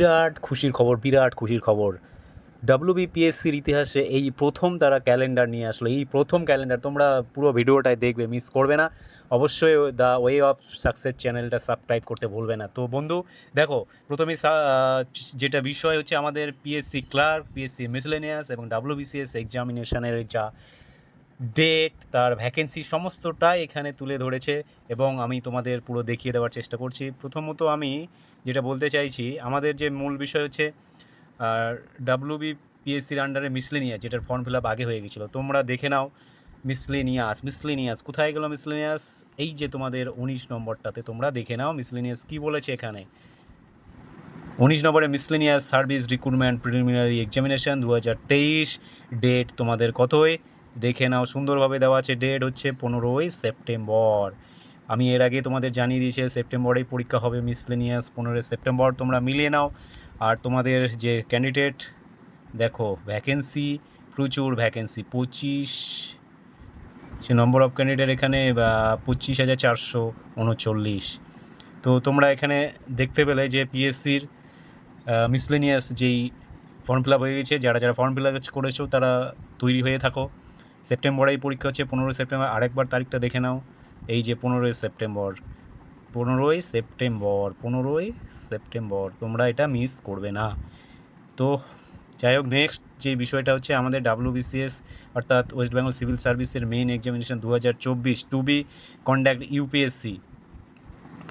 বিরাট খুশির খবর, বিরাট খুশির খবর। ডাব্লিউবিপিএসসির ইতিহাসে এই প্রথম তারা ক্যালেন্ডার নিয়ে আসলো। এই প্রথম ক্যালেন্ডার তোমরা পুরো ভিডিওটাই দেখবে মিস করবে না। অবশ্যই দ্য ওয়ে অফ সাকসেস চ্যানেলটা সাবস্ক্রাইব করতে ভুলবে না। তো বন্ধু, দেখো, প্রথমে যেটা বিষয় হচ্ছে আমাদের পিএসসি ক্লার্ক পিএসসি মিসলেনিয়াস এবং ডাব্লিউবিসিএস এক্সামিনেশনের যা ডেট তার ভ্যাকেন্সি সমস্তটাই এখানে তুলে ধরেছে এবং আমি তোমাদের পুরো দেখিয়ে দেওয়ার চেষ্টা করছি। প্রথমত আমি যেটা বলতে চাইছি, আমাদের যে মূল বিষয় হচ্ছে আর ডাব্লিউবি পিএসসির আন্ডারে মিসলেনিয়াস যেটার ফর্ম ফিল আপ আগে হয়ে গেছিল। তোমরা দেখে নাও মিসলেনিয়াস মিসলেনিয়াস কোথায় গেল মিসলেনিয়াস এই যে তোমাদের উনিশ নম্বরটাতে তোমরা দেখে নাও মিসলেনিয়াস কি বলেছে এখানে? উনিশ নম্বরে miscellaneous service recruitment preliminary examination দু হাজার তেইশ ডেট তোমাদের কতই দেখে নাও, সুন্দরভাবে দেওয়া আছে। ডেট হচ্ছে পনেরোই সেপ্টেম্বর। আমি এর আগে তোমাদের জানিয়ে দিয়েছি, সেপ্টেম্বরেই পরীক্ষা হবে মিসলেনিয়াস পনেরোই সেপ্টেম্বর। তোমরা মিলিয়ে নাও। আর তোমাদের যে ক্যান্ডিডেট দেখো ভ্যাকেন্সি প্রচুর ভ্যাকেন্সি পঁচিশ, সে নম্বর অফ ক্যান্ডিডেট এখানে পঁচিশ হাজার চারশো উনচল্লিশ। তো তোমরা এখানে দেখতে পেলে যে পিএসসির মিসলেনিয়াস যেই ফর্ম ফিল আপ হয়ে গেছে, যারা যারা ফর্ম ফিল আপ করেছ, তারা তৈরি হয়ে থাকো। সেপ্টেম্বরেই পরীক্ষা হচ্ছে, পনেরোই সেপ্টেম্বর। আরেকবার তারিখটা দেখে নাও। এই যে পনেরোই সেপ্টেম্বর পনেরোই সেপ্টেম্বর পনেরোই সেপ্টেম্বর, তোমরা এটা মিস করবে না। তো যাই হোক নেক্সট যে বিষয়টা হচ্ছে আমাদের ডাব্লিউবিসিএস অর্থাৎ ওয়েস্ট বেঙ্গল সিভিল সার্ভিসের মেইন এক্সামিনেশন দু হাজার চব্বিশ to be conduct UPSC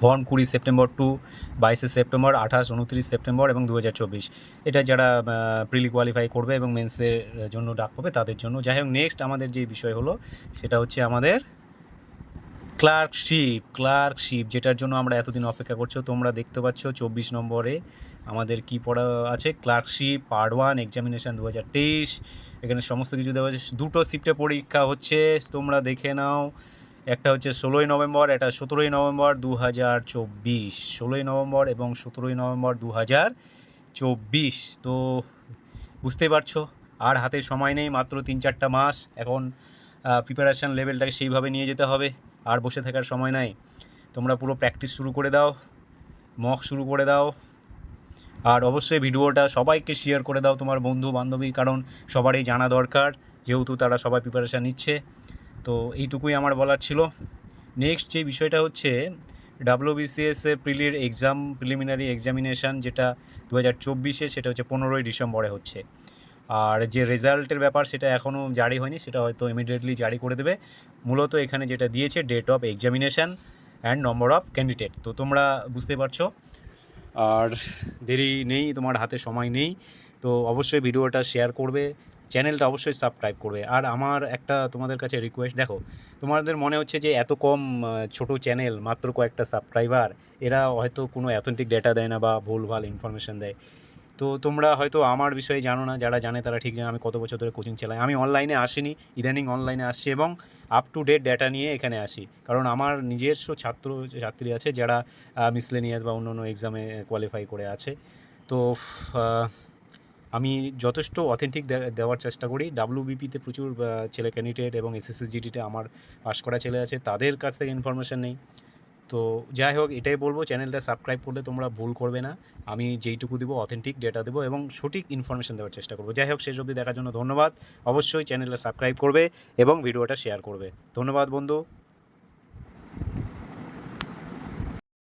form কুড়ি সেপ্টেম্বর টু, বাইশে সেপ্টেম্বর, আঠাশ, উনত্রিশ সেপ্টেম্বর এবং দু হাজার চব্বিশ। এটা যারা প্রিলি কোয়ালিফাই করবে এবং মেন্সের জন্য ডাক পাবে তাদের জন্য। যাই হোক নেক্সট আমাদের যে বিষয় হলো, সেটা হচ্ছে আমাদের ক্লার্কশিপ ক্লার্কশিপ যেটার জন্য আমরা এতদিন অপেক্ষা করছ। তোমরা দেখতে পাচ্ছ চব্বিশ নম্বরে আমাদের কি পড়া আছে? ক্লার্কশিপ পার্ট ওয়ান এক্সামিনেশান দু হাজার তেইশ। এখানে সমস্ত কিছু দেওয়া আছে। দুটো শিফটে পরীক্ষা হচ্ছে। তোমরা দেখে নাও। একটা হচ্ছে ষোলোই নভেম্বর এটা সতেরোই নভেম্বর দু হাজার চব্বিশ। ষোলোই নভেম্বর এবং সতেরোই নভেম্বর দু হাজার চব্বিশ। তো বুঝতেই পারছ, আর হাতে সময় নেই, মাত্র তিন চারটা মাস। এখন প্রিপারেশান লেভেলটাকে সেইভাবে নিয়ে যেতে হবে, আর বসে থাকার সময় নাই। তোমরা পুরো প্র্যাকটিস শুরু করে দাও মক শুরু করে দাও, আর অবশ্যই ভিডিওটা সবাইকে শেয়ার করে দাও তোমার বন্ধু বান্ধবী কারণ সবারই জানা দরকার, যেহেতু তারা সবাই প্রিপারেশান নিচ্ছে। তো এইটুকুই আমার বলার ছিল। নেক্সট যে বিষয়টা হচ্ছে ডাব্লিউবিসিএস প্রিলির এক্সাম প্রিলিমিনারি এক্সামিনেশান যেটা দু হাজার চব্বিশে, সেটা হচ্ছে পনেরোই ডিসেম্বরে হচ্ছে। আর যে রেজাল্টের ব্যাপার সেটা এখনও জারি হয়নি, সেটা হয়তো ইমিডিয়েটলি জারি করে দেবে। মূলত এখানে যেটা দিয়েছে date of examination and number of candidate তো তোমরা বুঝতে পারছ। আর দেরি নেই, তোমার হাতে সময় নেই। তো অবশ্যই ভিডিওটা শেয়ার করবে। চ্যানেলটা অবশ্যই সাবস্ক্রাইব করবে। আর আমার একটা তোমাদের কাছে রিকোয়েস্ট দেখো, তোমাদের মনে হচ্ছে যে এত কম ছোট চ্যানেল, মাত্র কয়েকটা সাবস্ক্রাইবার এরা হয়তো কোনো অ্যাথেন্টিক ডেটা দেয় না বা ভুলভাল ইনফরমেশন দেয়। তো তোমরা হয়তো আমার বিষয়ে জানো না, যারা জানে তারা ঠিক জানে, আমি কত বছর ধরে কোচিং চালাই। আমি অনলাইনে আসিনি, ইদানিং অনলাইনে আসছি এবং আপ টু ডেট ডেটা নিয়ে এখানে আসি। কারণ আমার নিজস্ব ছাত্র, ছাত্রী আছে যারা মিসলেনিয়াস বা অন্য অন্য এক্সামে কোয়ালিফাই করে আছে। তো আমি যথেষ্ট অথেন্টিক দেওয়ার চেষ্টা করি। ডাব্লিউবিপিতে প্রচুর ছেলে ক্যান্ডিডেট এবং এসএসসিজিডিতে আমার পাশ করা ছেলে আছে। তাদের কাছ থেকে ইনফরমেশান নেই। তো যাই হোক, এটাই বলব চ্যানেলটা সাবস্ক্রাইব করলে তোমরা ভুল করবে না। আমি যেইটুকু দেবো অথেন্টিক ডেটা দেবো এবং সঠিক ইনফরমেশন দেওয়ার চেষ্টা করব। যাই হোক, শেষ অবধি দেখার জন্য ধন্যবাদ। অবশ্যই চ্যানেলটা সাবস্ক্রাইব করবে এবং ভিডিওটা শেয়ার করবে। ধন্যবাদ, বন্ধু।